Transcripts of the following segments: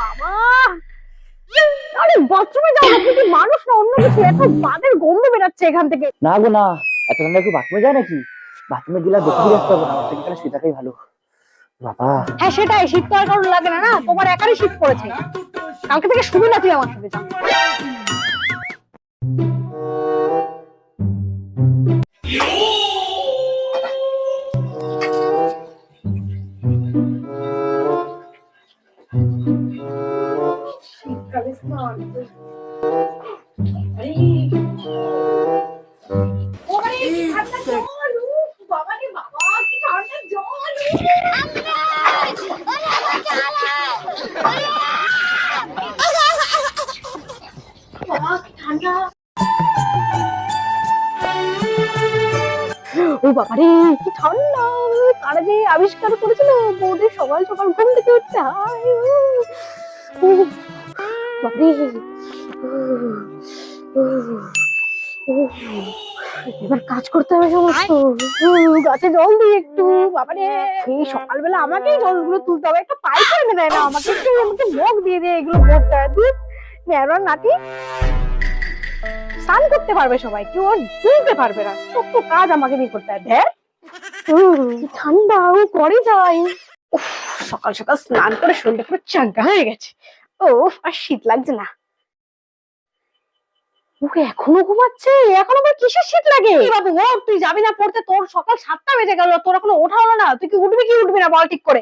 বাবা। আরে বাথরুমে যাও না কিন্তু মানুষ না অন্য কিছু এত বাদের গন্ধ বেরাচ্ছে এখান থেকে। না গো না। এত ঠান্ডা কি বাথরুমে যায় নাকি? বাথরুমে গেলে দেখতে দেখে আসতে হবে না আমার থেকে শুয়ে থাকাই ভালো। বাবা। হ্যাঁ সেটাই। শীত তো আর কারণ লাগে না না? তোমার একারই শীত পড়েছে। কালকে থেকে শুরু না তুই আমার সাথে যা শীতকালে স্নান আরে ওরে কি ঠান্ডা জল উফ, বাবা রে বাবা কি ঠান্ডা জল উফ। বাবা, কি ঠান্ডা। ও বাবারে কি ঠান্ডা। তারা যে আবিষ্কার করেছিল? বৌদি সকাল সকাল ঘুম থেকে ও, বাবারে। এবার কাজ করতে হবে সমস্ত। গাছে জল দিই একটু বাবারে। এই সকালবেলা আমাকেই জলগুলো তুলতে হবে। একটা পাইপ এনে দেয় না আমাকে। একটু আমাকে মগ দিয়ে দিয়ে এগুলো করতে হয় দুধ নাটি স্নান করতে পারবে সবাই কেউ আর তুলতে পারবে না। সব কাজ আমাকে দিয়ে করতে হয় দেখ ঠান্ডা ও করে যাই সকাল সকাল স্নান করে শরীরটা পুরো চাঙ্গা হয়ে গেছে। ও আর শীত লাগছে না। ওকে এখনও ঘুমাচ্ছে? এখন আবার কিসের শীত লাগে? বাবু ও তুই যাবি না পড়তে? তোর সকাল সাতটা বেজে গেল তোর এখনও ওঠা হলো না। তুই কি উঠবি কি উঠবি না বল ঠিক করে।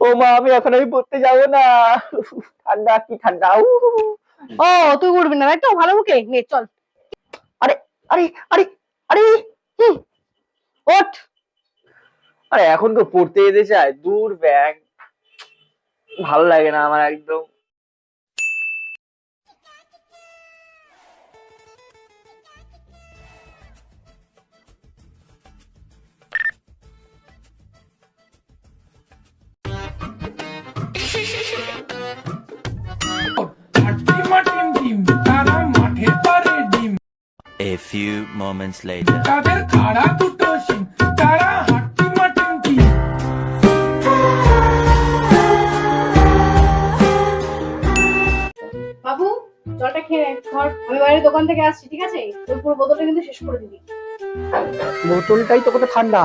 ও মা আমি এখন আমি পড়তে যাব না। ঠান্ডা কি ঠান্ডা। ও তুই উঠবি না তাই তো ভালো মুখে নে চল। আরে আরে আরে ওঠ। আরে এখন তো পড়তে যেতে চায়। দূর ব্যাগ। ভালো লাগে না আমার একদম। মাটিম A few moments later. তাদের খাড়া দুটো শিম তারা হাট্টি মাটিম বাবু জলটা খেয়ে ধর আমি বাইরে দোকান থেকে আসছি ঠিক আছে? ওই পুরো বোতলটা কিন্তু শেষ করে দিবি। বোতলটাই তো কত ঠান্ডা।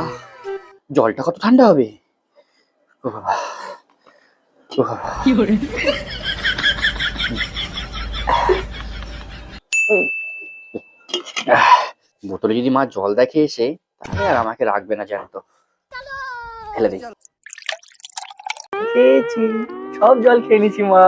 জলটা কত ঠান্ডা হবে? ও বাবা। ও বাবা। আহ, বোতলে যদি মা জল দেখে এসে তাহলে আর আমাকে রাখবে না জানো তো। ফেলে দিই। সব জল খেয়ে নিছি মা।